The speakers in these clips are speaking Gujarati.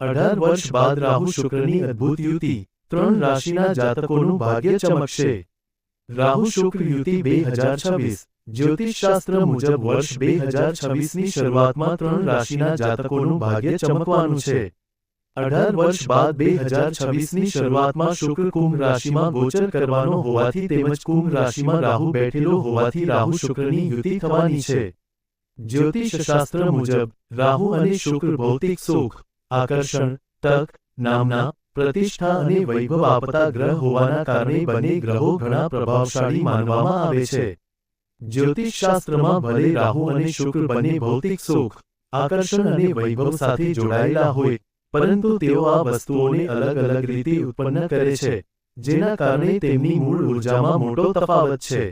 અઢાર વર્ષ બાદ રાહુ શુક્રની અદ્ભુત યુતિ ત્રણ રાશિના જાતકોનું ભાગ્ય ચમકશે. રાહુ શુક્ર યુતિ બે હજાર છવ્વીસ. જ્યોતિષશાસ્ત્ર મુજબ વર્ષ બે હજાર છવ્વીસની શરૂઆતમાં ત્રણ રાશિના જાતકોનું ભાગ્ય ચમકવાનું છે. અઢાર વર્ષ બાદ બે હજાર છવ્વીસની શરૂઆતમાં શુક્ર કુંભ રાશિમાં ગોચર કરવાનો હોવાથી તેમજ કુંભ રાશિમાં રાહુ બેઠેલો હોવાથી રાહુ શુક્રની યુતિ થવાની છે. જ્યોતિષશાસ્ત્ર મુજબ રાહુ અને શુક્ર ભૌતિક સુખ આકર્ષણ, તક, નામના, પ્રતિષ્ઠા અને વૈભવ આપતા ગ્રહ હોવાના કારણે બંને ગ્રહો ઘણા પ્રભાવશાળી માનવામાં આવે છે. જ્યોતિષશાસ્ત્રમાં ભલે રાહુ અને શુક્ર બંને ભૌતિક સુખ, આકર્ષણ અને વૈભવ સાથે જોડાયેલા હોય, પરંતુ તેઓ આ વસ્તુઓને અલગ અલગ રીતે ઉત્પન્ન કરે છે, જેના કારણે તેમની મૂળ ઉર્જામાં મોટો તફાવત છે.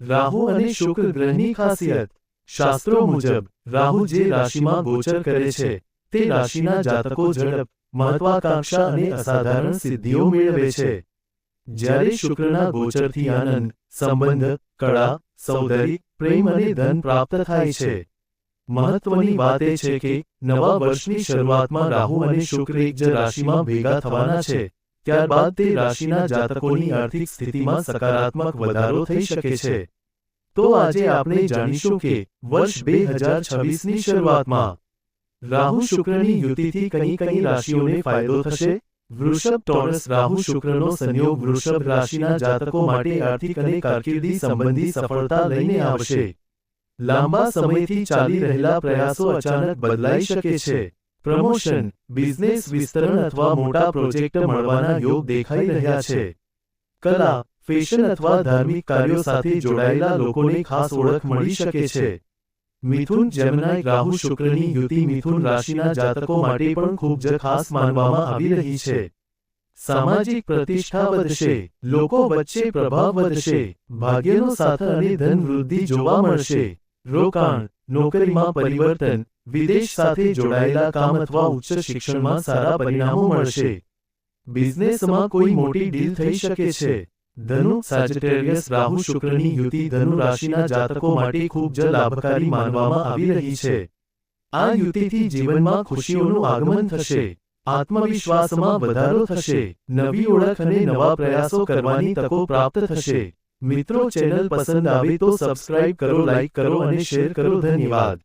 રાહુ અને શુક્ર ગ્રહની ખાસિયત, શાસ્ત્રો મુજબ, રાહુ જે રાશિમાં ગોચર કરે છે તે રાશિના જાતકો ઝડપ મહત્વાકાંક્ષા અને અસાધારણ સિદ્ધિઓ મેળવે છે. જ્યારે શુક્રના ગોચરથી આનંદ, સંબંધ, કળા, સૌંદર્ય, પ્રેમ અને ધન પ્રાપ્ત થાય છે. મહત્વની વાત એ છે કે નવા વર્ષની શરૂઆતમાં રાહુ અને શુક્ર એક જ રાશિમાં ભેગા થવાના છે. ત્યારબાદ તે રાશિના જાતકોની આર્થિક સ્થિતિમાં સકારાત્મક વધારો થઈ શકે છે. તો આજે આપણે જાણીશું કે વર્ષ બે હજાર છવ્વીસની શરૂઆતમાં રાહુ શુક્રની યુતિથી કઈ કઈ રાશિઓને ફાયદો થશે? વૃષભ ટોરસ રાહુ શુક્રનો સંયોગ વૃષભ રાશિના જાતકો માટે આર્થિક અને કારકિર્દી સંબંધી સફળતા લઈને આવશે. લાંબા સમયથી ચાલી રહેલા પ્રયાસો અચાનક બદલાઈ શકે છે. પ્રમોશન, બિઝનેસ વિસ્તરણ અથવા મોટા પ્રોજેક્ટ મળવાના યોગ દેખાઈ રહ્યા છે. કલા, ફેશન અથવા ધાર્મિક કાર્યો સાથે જોડાયેલા લોકોને ખાસ ઓળખ મળી શકે છે. મિથુન, જેમનાય રાહુ શુક્રની યુતિ મિથુન રાશિના જાતકો માટે પણ ખૂબ જ ખાસ માનવામાં આવી રહી છે. સામાજિક પ્રતિષ્ઠા વધશે, લોકો વચ્ચે પ્રભાવ વધશે, ભાગ્યનો સાથ અને ધન વૃદ્ધિ જોવા મળશે. રોકાણ, નોકરીમાં પરિવર્તન, વિદેશ સાથે જોડાયેલા કામ અથવા ઉચ્ચ શિક્ષણમાં સારા પરિણામો મળશે. બિઝનેસમાં કોઈ મોટી ડીલ થઈ શકે છે. ધનુ સાજિટેરિયસ રાહુ શુક્રની યુતિ ધનુ રાશિના જાતકો માટે ખૂબ જ લાભકારી માનવામાં આવી રહી છે. આ યુતિથી જીવનમાં ખુશીઓનું આગમન થશે, આત્મવિશ્વાસમાં વધારો થશે, નવી ઓળખ અને નવા પ્રયાસો કરવાની તકો પ્રાપ્ત થશે. મિત્રો, ચેનલ પસંદ આવે તો સબસ્ક્રાઇબ કરો, લાઇક કરો અને શેર કરો. ધન્યવાદ.